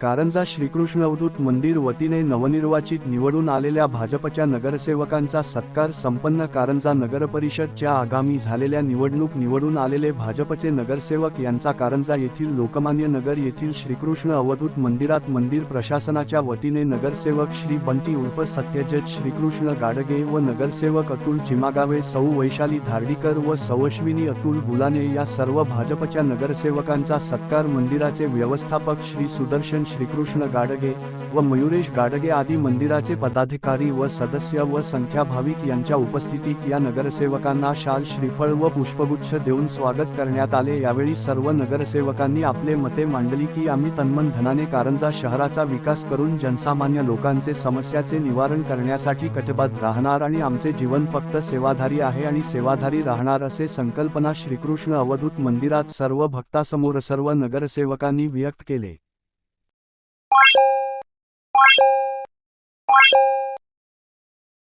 कारंजा श्रीकृष्ण अवधूत मंदिर वतीने नवनिर्वाचित निवडून आलेल्या भाजपच्या नगरसेवकांचा सत्कार संपन्न कारंजा नगरपरिषदच्या आगामी झालेल्या निवडणूक निवडून आलेले भाजपचे नगरसेवक यांचा कारंजा येथील लोकमान्य नगर येथील श्रीकृष्ण अवधूत मंदिरात मंदिर प्रशासनाच्या वतीने नगरसेवक श्री बंटी उर्फ सत्यजित श्रीकृष्ण गाडगे व नगरसेवक अतुल चिमागावे सौ वैशाली धार्डीकर व सौअश्विनी अतुल गुलाने या सर्व भाजपच्या नगरसेवकांचा सत्कार मंदिराचे व्यवस्थापक श्री सुदर्शन श्रीकृष्ण गाडगे व मयुरेश गाडगे आदी मंदिराचे पदाधिकारी व सदस्य व संख्या भाविक यांच्या उपस्थितीत या नगरसेवकांना शाल श्रीफळ व पुष्पगुच्छ देऊन स्वागत करण्यात आले. यावेळी सर्व नगरसेवकांनी आपले मते मांडली की आम्ही तन्मन धनाने कारंजा शहराचा विकास करून जनसामान्य लोकांचे समस्याचे निवारण करण्यासाठी कटिबद्ध राहणार आणि आमचे जीवन फक्त सेवाधारी आहे आणि सेवाधारी राहणार असे संकल्पना श्रीकृष्ण अवधूत मंदिरात सर्व भक्तासमोर सर्व नगरसेवकांनी व्यक्त केले. Thank you.